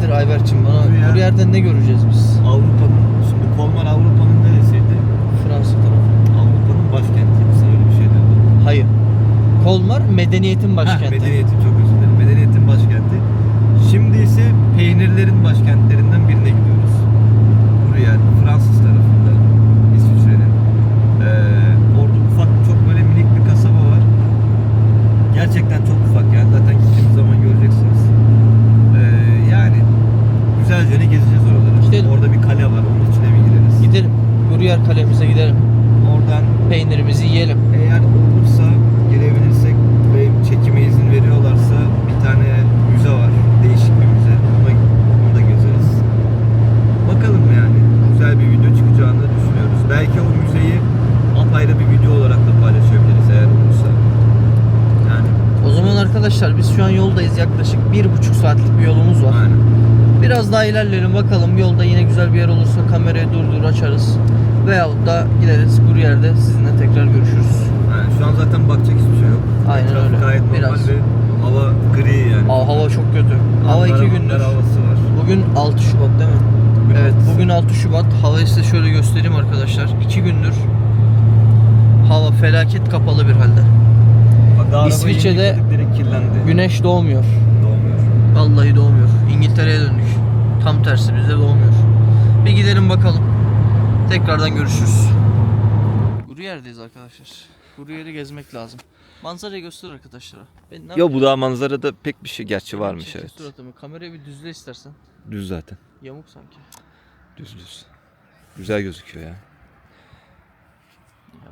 Nedir Ayberk'cim bana? Gruyère- Gruyère'den ne göreceğiz biz? Avrupa'nın, şimdi Kolmar Avrupa'nın neresiydi? Fransa tarafı. Avrupa'nın başkenti. Sen öyle bir şey diyordun. Hayır. Kolmar medeniyetin Ha, başkenti. medeniyetin çok özür dilerim. Medeniyetin başkenti. Şimdi ise peynirlerin başkentlerinden birine gidiyoruz. Gruyère, Fransız tarafında. İsviçre'nin. Ee, orada ufak çok böyle minik bir kasaba var. Gerçekten çok ufak yani zaten gittiğimiz zaman göreceksiniz. Ee, yani güzelce ne gezeceğiz oraları. Gidelim. Orada bir kale var onun içine mi gireriz? Gidelim. Gruyère kalemize gidelim. Oradan Peynirimizi yiyelim. eğer olursa girebilirsek ve çekime izin veriyorlarsa bir tane müze var. Değişik bir müze. Ona, onu da gezeriz. Bakalım yani. Güzel bir video çıkacağını düşünüyoruz. Belki o müzeyi apayrı bir video olarak da paylaşabiliriz eğer olursa. Yani O zaman arkadaşlar biz şu an yoldayız. Yaklaşık bir buçuk saatlik bir yolumuz var. aynen. Biraz daha ilerleyelim bakalım. Yolda yine güzel bir yer olursa kamerayı durdur açarız. Veyahut da gideriz Gruyère'de sizinle tekrar görüşürüz. Yani şu an zaten bakacak hiçbir şey yok. Aynen Etraf öyle. Gayet normal Biraz. ve hava gri yani. Aa, hava çok kötü. Hava iki gündür. Ankara havası var. Bugün 6 Şubat değil mi? Bugün Evet altısı. bugün 6 Şubat. Havayı size şöyle göstereyim arkadaşlar. 2 gündür hava felaket kapalı bir halde. Daha arabayı İsviçre'de yıkadık, direkt kirlendi. Güneş doğmuyor. Doğmuyor. Vallahi doğmuyor. İngiltere'ye döndük. Tam tersi bizde doğmuyor. Bir gidelim bakalım. Tekrardan görüşürüz. Gruyère'deyiz arkadaşlar. Gruyère'i gezmek lazım. Manzarayı göster arkadaşlara. Ben ne Yo bu daha manzarada pek bir şey gerçi varmış evet. Suratımı. Kamerayı bir düzle istersen. Düz zaten. Yamuk sanki. Düz düz. Güzel gözüküyor ya.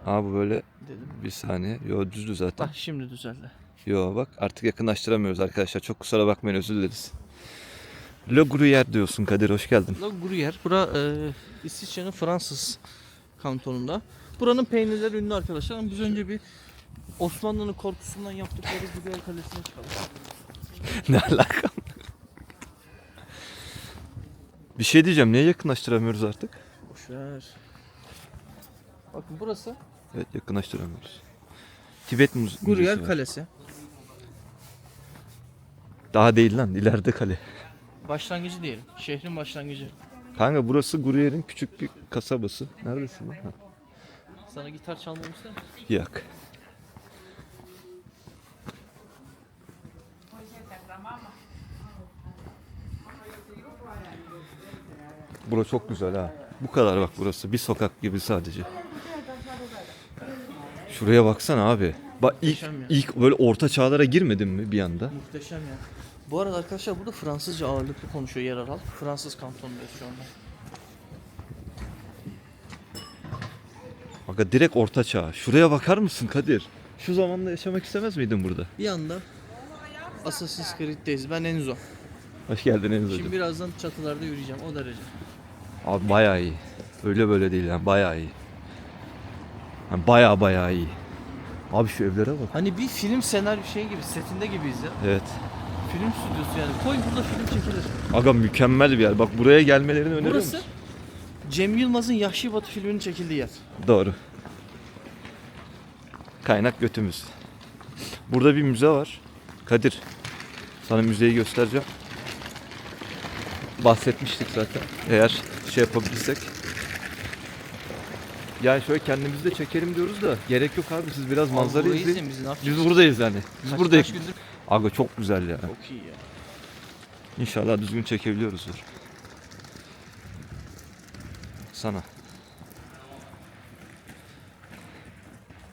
Abi böyle Dedim. bir saniye. Yo düzdü zaten. Bak şimdi düzeldi. Yo bak artık yakınlaştıramıyoruz arkadaşlar. Çok kusura bakmayın özür dileriz. Le Gruyère diyorsun Kadir hoş geldin. La Gruyère. Bura e, İsviçre'nin Fransız kantonunda. Buranın peynirleri ünlü arkadaşlar. Ama biz önce bir Osmanlı'nın korkusundan yaptıkları Gruyère Kalesi'ne çıkalım. ne alaka? bir şey diyeceğim. Niye yakınlaştıramıyoruz artık? Boşver. Bakın burası Evet yakınlaştıramıyoruz. Tibet Müze- Müzesi var. Kalesi. Daha değil lan ileride kale. Başlangıcı diyelim. Şehrin başlangıcı. Kanka burası Gruyère'in küçük bir kasabası. Neredesin lan? Ha, Sana gitar çalmamı ister misin? Yok. Bura çok güzel ha. Bu kadar bak burası. Bir sokak gibi sadece. Şuraya baksana abi. Bak ilk, Muhteşem ya. ilk böyle orta çağlara girmedin mi bir anda? Muhteşem ya. Bu arada arkadaşlar burada Fransızca ağırlıklı konuşuyor yer aral. Fransız kantonundayız şu anda. Bak direkt orta çağ. Şuraya bakar mısın Kadir? Şu zamanda yaşamak istemez miydin burada? Bir anda Assassin's Creed'deyiz. Ben Enzo. Hoş geldin Enzo'cum. Şimdi birazdan çatılarda yürüyeceğim o derece. Abi bayağı iyi. Öyle böyle değil yani bayağı iyi. Yani bayağı bayağı iyi. Abi şu evlere bak. Hani bir film senaryo şey gibi setinde gibiyiz ya. Evet. Film stüdyosu yani. Koy burada film çekilir. Aga mükemmel bir yer. Bak buraya gelmelerini öneriyor Burası? Cem Yılmaz'ın Yahşi Batı filminin çekildiği yer. Doğru. Kaynak götümüz. Burada bir müze var. Kadir. Sana müzeyi göstereceğim. Bahsetmiştik zaten. Eğer şey yapabilirsek. Yani şöyle kendimizi de çekelim diyoruz da gerek yok abi siz biraz manzara Burayı izleyin. izleyin, biz ne yapacağız? Biz buradayız yani. Biz Kaç- buradayız. kaç gündür- Aga çok güzel ya. Çok iyi ya. İnşallah düzgün çekebiliyoruzdur. Sana.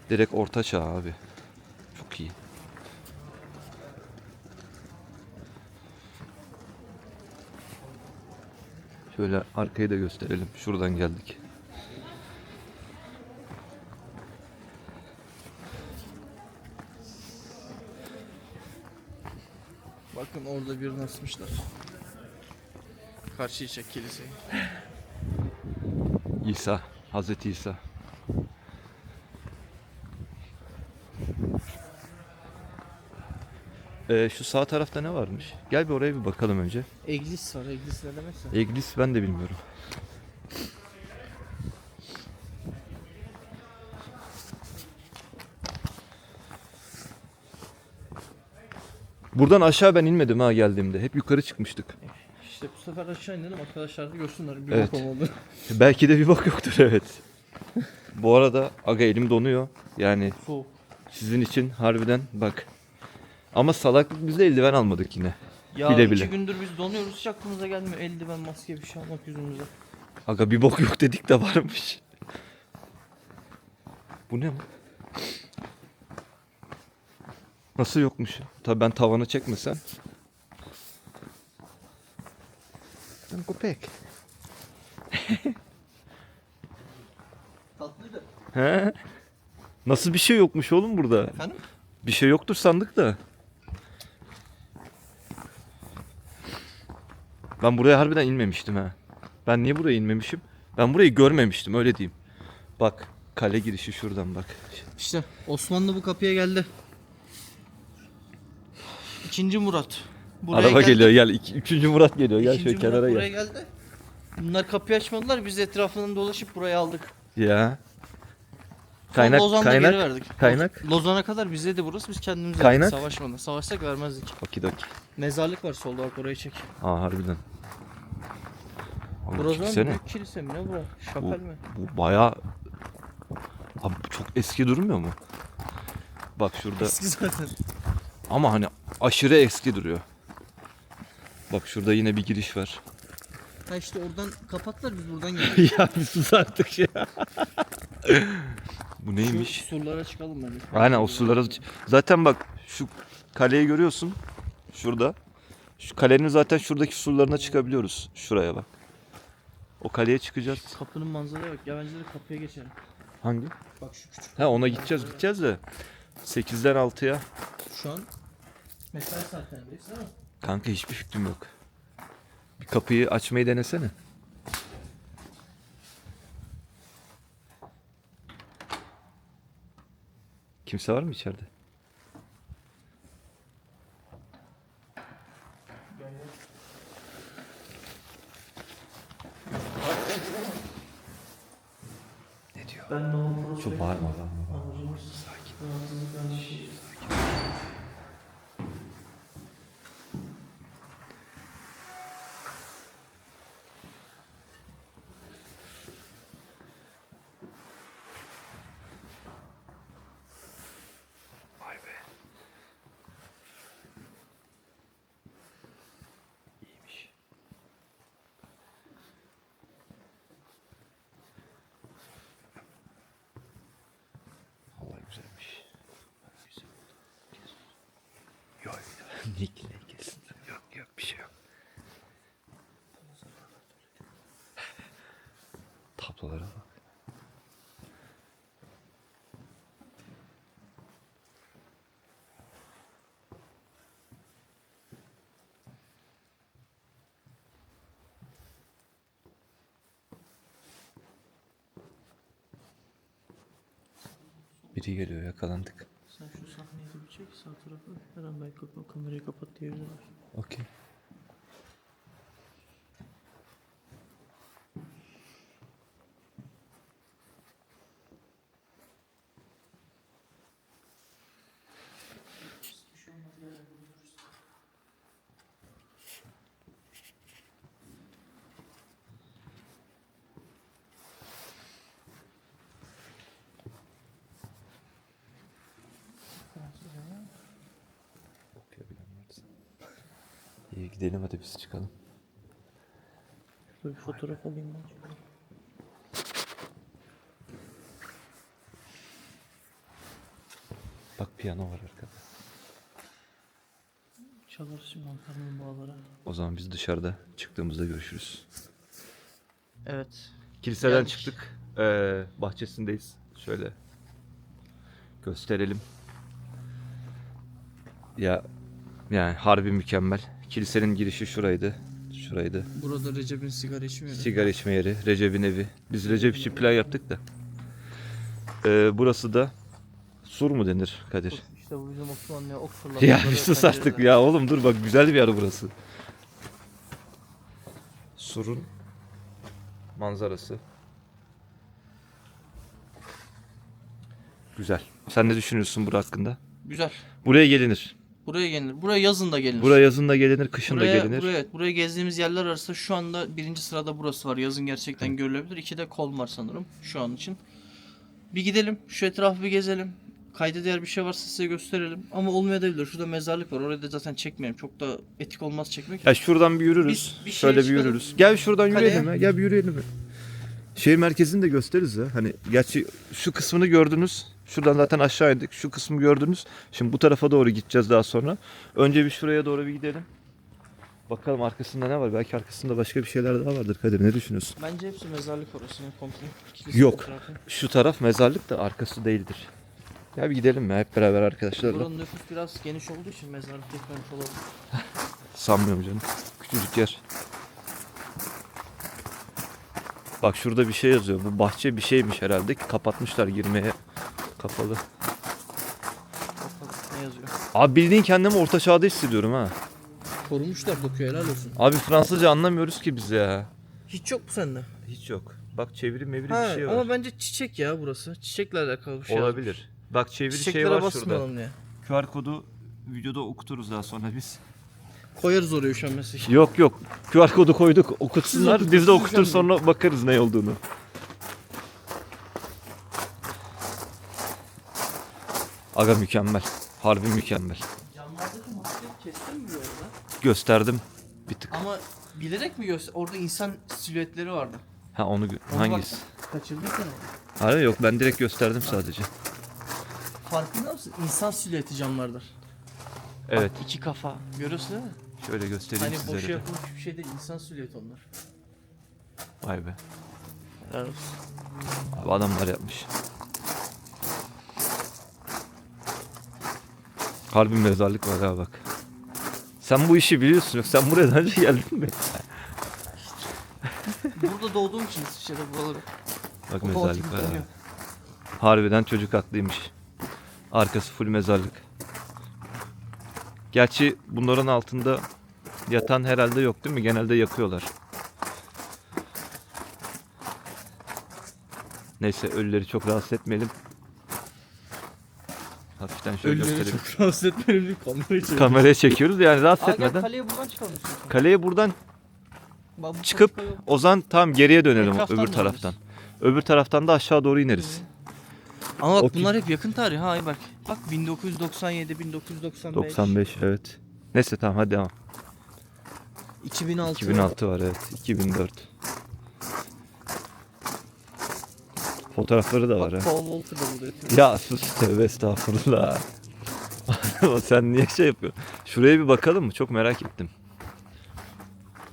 Direkt orta çağ abi. Çok iyi. Şöyle arkayı da gösterelim. Şuradan geldik. Orada birini asmışlar. Karşıyı çek kiliseyi. İsa. Hazreti İsa. Ee, şu sağ tarafta ne varmış? Gel bir oraya bir bakalım önce. Eglis var. Eglis ne demekse. Eglis ben de bilmiyorum. Buradan aşağı ben inmedim ha geldiğimde. Hep yukarı çıkmıştık. İşte bu sefer aşağı inelim arkadaşlar da görsünler bir Evet. bok olmadı. Belki de bir bak yoktur evet. Bu arada aga elim donuyor. Yani Soğuk. sizin için harbiden bak. Ama salaklık biz de eldiven almadık yine. Ya Bile iki bile. gündür biz donuyoruz hiç aklımıza gelmiyor eldiven maske bir şey almak yüzümüze. Aga bir bok yok dedik de varmış. Bu ne lan? Nasıl yokmuş? Tabii ben tavanı çekmesem. Lan köpek. Tatlıydı. He? Nasıl bir şey yokmuş oğlum burada? Efendim? Bir şey yoktur sandık da. Ben buraya harbiden inmemiştim ha. Ben niye buraya inmemişim? Ben burayı görmemiştim öyle diyeyim. Bak kale girişi şuradan bak. İşte Osmanlı bu kapıya geldi. İkinci Murat. Buraya Araba geldi. geliyor gel. İki- üçüncü Murat geliyor. Gel İkinci şöyle Murat kenara buraya gel. geldi. Bunlar kapıyı açmadılar biz etrafından dolaşıp buraya aldık. Ya. Sonra Kaynak Lozan'da geri kaynak verdik. kaynak. Lozan'a kadar bizde burası biz kendimiz Kaynak? verdik savaşmadan. Savaşsak vermezdik. Okidoki. Mezarlık var solda bak orayı çek. Aa harbiden. Abi Burası çeksene. büyük kilise mi ne bura? Şapel mi? Bu bayağı Abi bu çok eski durmuyor mu? Bak şurada Eski zaten. ama hani aşırı eski duruyor. Bak şurada yine bir giriş var. Ha işte oradan kapattılar biz buradan geldik. ya bir sus artık ya. Bu Şu neymiş? surlara çıkalım bence. Aynen o surlara... Zaten bak şu kaleyi görüyorsun. Şurada. Şu kalenin zaten şuradaki surlarına çıkabiliyoruz. Şuraya bak. O kaleye çıkacağız. Kapının manzaraya bak. Ya bence de kapıya geçelim. Hangi? Bak şu küçük. Ha ona gideceğiz gideceğiz de. 8'den 6'ya. Şu an mesai saatlerindeyiz değil mi? Kanka hiçbir fikrim yok. Bir kapıyı açmayı denesene. Kimse var mı içeride? Ne diyor? Ben de o Çok bağırma lan. Amacımız rahatsızlık vermiş. Vay be. İyiymiş. Allah güzelmiş. Güzel. Yok. Nickle kesin. Yok yok bir şey yok. Tablolara bak. Biri geliyor yakalandık. De bir çek sağ tarafı. Her an belki kamerayı kapat diyebilirler. Okey. Okuyabilen varsa. İyi gidelim hadi biz çıkalım. Şurada bir fotoğraf alayım ben. Bak piyano var arkada. Çalar şimdi antarının bağlara. O zaman biz dışarıda çıktığımızda görüşürüz. Evet. Kiliseden Geldik. çıktık. Ee, bahçesindeyiz. Şöyle gösterelim. Ya yani harbi mükemmel. Kilisenin girişi şuraydı. Şuraydı. Burada Recep'in sigara içmiyor. Sigara içme yeri. Recep'in evi. Biz Recep için plan yaptık da. Ee, burası da sur mu denir Kadir? İşte bu bizim Osmanlı'ya ok fırlatmaları. Ya bir sus artık ya oğlum dur bak güzel bir yer burası. Surun manzarası. Güzel. Sen ne düşünüyorsun bura hakkında? Güzel. Buraya gelinir. Buraya gelinir. Buraya yazın da gelinir. Buraya yazın da gelinir, kışın buraya, da gelinir. Buraya, evet, buraya gezdiğimiz yerler arasında şu anda birinci sırada burası var. Yazın gerçekten görülebilir. İki de kol var sanırım şu an için. Bir gidelim. Şu etrafı bir gezelim. Kayda değer bir şey varsa size gösterelim. Ama olmayabilir. Şurada mezarlık var. Orayı da zaten çekmeyelim. Çok da etik olmaz çekmek. Ya şuradan bir yürürüz. Biz bir Şöyle bir çıkalım. yürürüz. Gel şuradan Kaleye. yürüyelim ya. Gel bir yürüyelim. Şehir merkezini de gösteririz ya. Hani gerçi şu kısmını gördünüz. Şuradan zaten aşağı indik. Şu kısmı gördünüz. Şimdi bu tarafa doğru gideceğiz daha sonra. Önce bir şuraya doğru bir gidelim. Bakalım arkasında ne var? Belki arkasında başka bir şeyler daha vardır Kadir. Ne düşünüyorsun? Bence hepsi mezarlık orası. Komple. Kilise Yok. etrafı. Şu taraf mezarlık da arkası değildir. Ya bir gidelim ya hep beraber arkadaşlarla. Buranın nüfus biraz geniş olduğu için mezarlık yetmemiş olabilir. Sanmıyorum canım. Küçücük yer. Bak şurada bir şey yazıyor. Bu bahçe bir şeymiş herhalde ki kapatmışlar girmeye kapalı. Ne yazıyor. Abi bildiğin kendimi orta çağda hissediyorum ha. Korumuşlar dokuyor helal olsun. Abi Fransızca anlamıyoruz ki biz ya. Hiç yok mu sende? Hiç yok. Bak çeviri meviri Ha, bir şey var. ama bence çiçek ya burası. Çiçekle alakalı bir şey yazmış. Olabilir. Bak çeviri Çiçeklere şey var şurada. basmayalım diye. QR kodu videoda okuturuz daha sonra biz. Koyarız oraya mesela. Yok yok. QR kodu koyduk okutsunlar. Siz Biz de okutur sonra bakarız ne olduğunu. Aga mükemmel. Harbi mükemmel. Camlardaki maske kestin mi orada? Gösterdim bir tık. Ama bilerek mi göster? Orada insan silüetleri vardı. Ha onu gö- Onu hangisi? Bak, kaçırdın sen onu. Hayır yok ben direkt gösterdim sadece. Farkında mısın? İnsan silüeti camlardır. Evet. Bak, iki kafa. Görüyorsun değil mi? Şöyle göstereyim Hani boşa sizlere. de. yapılmış bir şey değil. İnsan silüeti onlar. Vay be. Abi adamlar yapmış. Harbi mezarlık var ha bak. Sen bu işi biliyorsun yok. Sen buraya daha önce geldin mi? Burada doğduğum için İsviçre'de buraları. Bak mezarlık var abi. Harbiden çocuk haklıymış. Arkası full mezarlık. Gerçi bunların altında yatan herhalde yok değil mi? Genelde yakıyorlar. Neyse ölüleri çok rahatsız etmeyelim. Hafiften şöyle Ölüleri gösterelim. çok rahatsız etmeyelim diye kamerayı çevirdim. Kameraya çekiyoruz yani rahatsız Aa, gel etmeden. kaleye buradan çıkalım. Kaleye buradan Bak, bu çıkıp yok. Ozan tam geriye dönelim Etraftan öbür döneriz. taraftan. Öbür taraftan da aşağı doğru ineriz. Ama bak Okey. bunlar hep yakın tarih ha bak. Bak 1997, 1995, 95 evet. Neyse tamam hadi devam. 2006. 2006 var evet. 2004. Fotoğrafları da var ha. Paul Walker da burada yatıyor. Ya sus tövbe estağfurullah. Ama sen niye şey yapıyorsun? Şuraya bir bakalım mı? Çok merak ettim.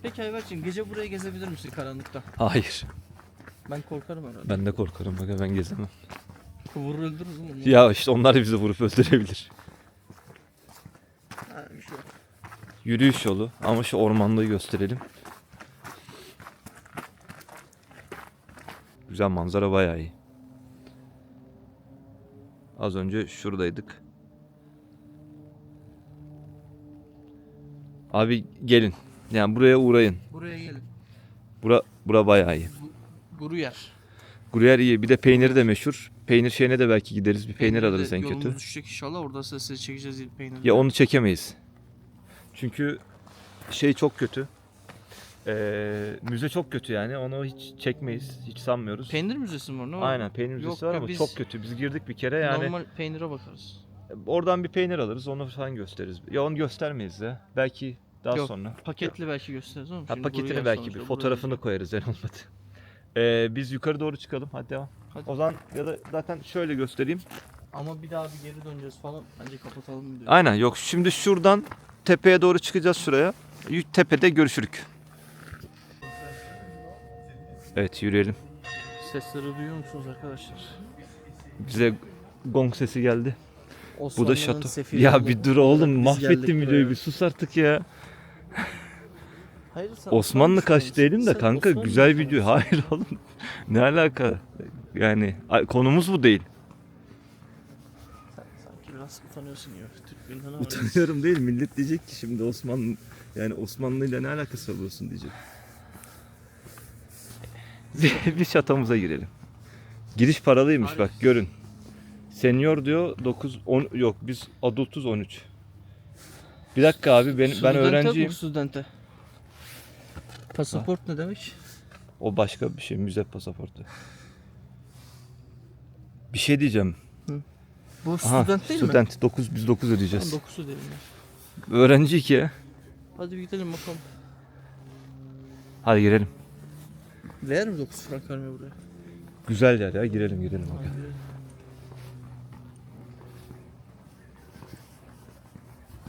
Peki Ayberk'cim gece buraya gezebilir misin karanlıkta? Hayır. Ben korkarım herhalde. Ben de korkarım bak ben gezemem. Vurur öldürürüz oğlum. Ya işte onlar da bizi vurup öldürebilir. Ha, bir şey yok. Yürüyüş yolu ama şu ormanlığı gösterelim. Güzel manzara bayağı iyi. Az önce şuradaydık. Abi gelin. Yani buraya uğrayın. Buraya gelin. Bura, bura bayağı iyi. Guru yer. Gruyère iyi. Bir de peyniri de meşhur. Peynir şeyine de belki gideriz. Bir peynir Peyniri alırız en yolumuz kötü. düşecek inşallah. Orada size çekeceğiz peyniri. Ya onu çekemeyiz. Çünkü şey çok kötü. Ee, müze çok kötü yani. Onu hiç çekmeyiz. Hiç sanmıyoruz. Peynir müzesi mi var? Ne var? Aynen peynir müzesi Yok var ya, ama biz çok kötü. Biz girdik bir kere yani. Normal peynire bakarız. Oradan bir peynir alırız. Onu falan gösteririz. Ya onu göstermeyiz ya. Belki daha Yok, sonra. Paketli belki gösteririz ama. Ha, şimdi paketini belki sonuçta, bir buraya fotoğrafını koyarız en olmadı. Ee, biz yukarı doğru çıkalım. Hadi devam. Hadi. O zaman ya da zaten şöyle göstereyim. Ama bir daha bir geri döneceğiz falan. Bence kapatalım videoyu. Aynen yok şimdi şuradan tepeye doğru çıkacağız şuraya. Y- Tepede görüşürük. Evet yürüyelim. Sesleri duyuyor musunuz arkadaşlar? Bize gong sesi geldi. Bu da şato. Ya oğlum. bir dur oğlum Biz mahvettin geldik videoyu buraya. bir sus artık ya. Hayır, sen Osmanlı kaç değilim de Sen kanka Osmanlı güzel mısın? video. Hayır oğlum. Ne alaka? Yani ay- konumuz bu değil. Sen sanki biraz utanıyorsun ya. Türk. Utanıyorum değil. Millet diyecek ki şimdi Osmanlı yani Osmanlı ile ne alakası olursun diyecek. Bir şatomuza girelim. Giriş paralıymış bak görün. Senior diyor 9 10 yok biz adultuz 13. Bir dakika abi ben, ben öğrenciyim. Studente. Pasaport ne demek? O başka bir şey müze pasaportu. Bir şey diyeceğim. Bu Aha, student değil mi? student 9 biz 9 ödeyeceğiz. Tamam 9'u derim ya. Öğrenci ki. Hadi bir gidelim bakalım. Hadi girelim. Değer mi 9 frank vermeye buraya? Güzel yer ya girelim girelim. Bak.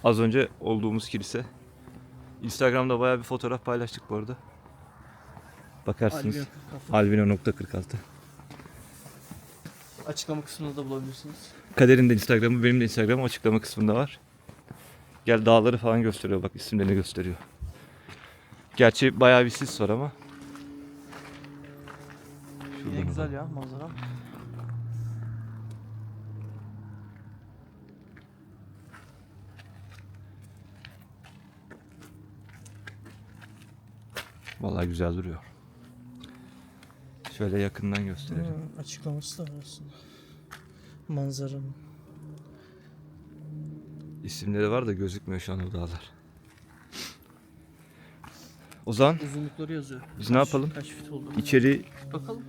Az önce olduğumuz kilise. Instagram'da bayağı bir fotoğraf paylaştık bu arada. Bakarsınız. Albino Albino.46 Açıklama kısmında da bulabilirsiniz. Kader'in de Instagram'ı benim de Instagram'ım açıklama kısmında var. Gel dağları falan gösteriyor bak isimlerini gösteriyor. Gerçi bayağı bir sis var ama. Güzel ya manzara. Vallahi güzel duruyor. Şöyle yakından gösterelim. Hmm, açıklaması da var aslında. Manzaranın. İsimleri var da gözükmüyor şu an o dağlar. O zaman Uzunlukları yazıyor. Biz ne yapalım? Kaç fit oldu? içeri Bakalım.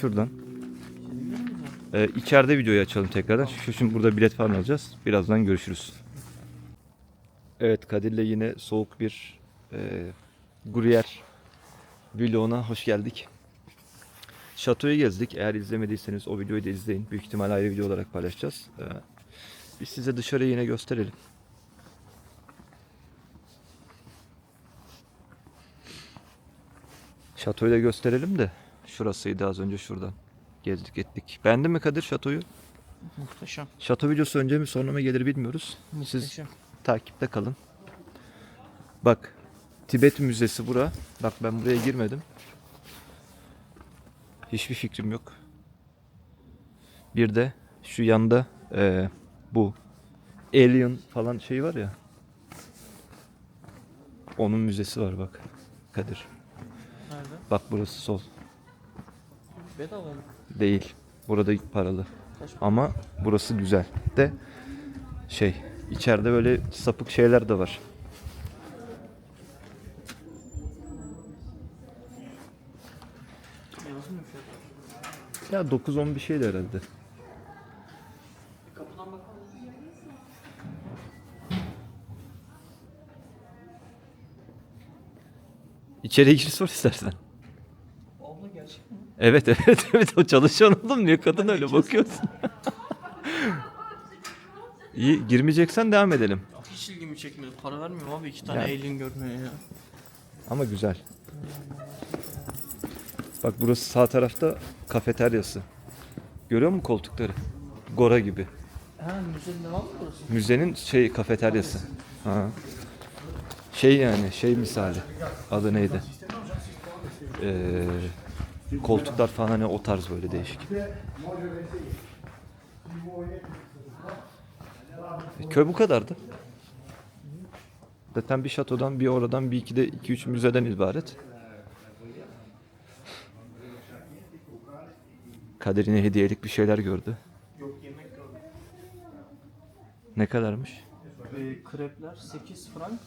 Şuradan. Ee, içeride videoyu açalım tekrardan. Şu şimdi burada bilet falan alacağız. Birazdan görüşürüz. Evet Kadir'le yine soğuk bir e, Gruyère vloguna hoş geldik. Şatoyu gezdik. Eğer izlemediyseniz o videoyu da izleyin. Büyük ihtimal ayrı video olarak paylaşacağız. Ee, biz size dışarıyı yine gösterelim. Şatoyu da gösterelim de. Şurasıydı az önce şuradan. Gezdik ettik. Beğendin mi Kadir şatoyu? Muhteşem. Şato videosu önce mi sonra mı gelir bilmiyoruz. Siz Muhteşem. takipte kalın. Bak Tibet Müzesi bura. Bak ben buraya girmedim. Hiçbir fikrim yok. Bir de şu yanda eee, bu Alien falan şey var ya. Onun müzesi var bak. Kadir. Nerede? Bak burası sol. Bedava mı? Değil. Burada paralı. Ama burası güzel. De şey içeride böyle sapık şeyler de var. Ya 9-10 bir şeydi herhalde. Bakalım. İçeriye gir sor istersen. Evet evet evet o çalışan oğlum niye kadın öyle bakıyorsun? İyi girmeyeceksen devam edelim. Hiç ilgimi çekmedi. Para vermiyorum abi iki tane alien görmeye ya. Ama güzel. Bak burası sağ tarafta kafeteryası. Görüyor musun koltukları? Gora gibi. Ha müzenin devam mı burası? Müzenin şey kafeteryası. Ha. Şey yani şey misali. Adı neydi? Ee, koltuklar falan hani o tarz böyle değişik. E, Köy bu kadardı. Zaten bir şatodan, bir oradan, bir iki de iki üç müzeden ibaret. Kadir yine hediyelik bir şeyler gördü. Ne kadarmış? Ee, krepler 8 frank.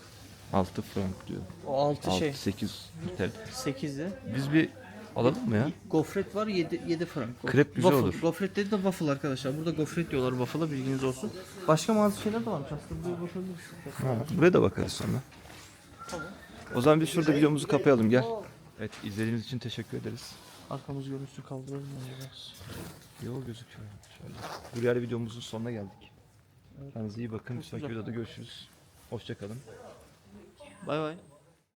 6 frank diyor. O 6 şey. 8 TL. 8'i. Biz bir alalım mı ya? Gofret var 7 7 frank. Krep güzel waffle. olur. Gofret dedi de waffle arkadaşlar. Burada gofret diyorlar waffle'a bilginiz olsun. Başka bazı şeyler de varmış aslında. Buraya bakabiliriz. Buraya da bakarız sonra. O zaman biz şurada videomuzu kapayalım gel. Evet izlediğiniz için teşekkür ederiz. Arkamız görüntüsü kaldıralım mı biraz? Yol gözüküyor. Şöyle. Buraya videomuzun sonuna geldik. Kendinize iyi bakın. Bir sonraki videoda görüşürüz. Hoşçakalın. Bay bay.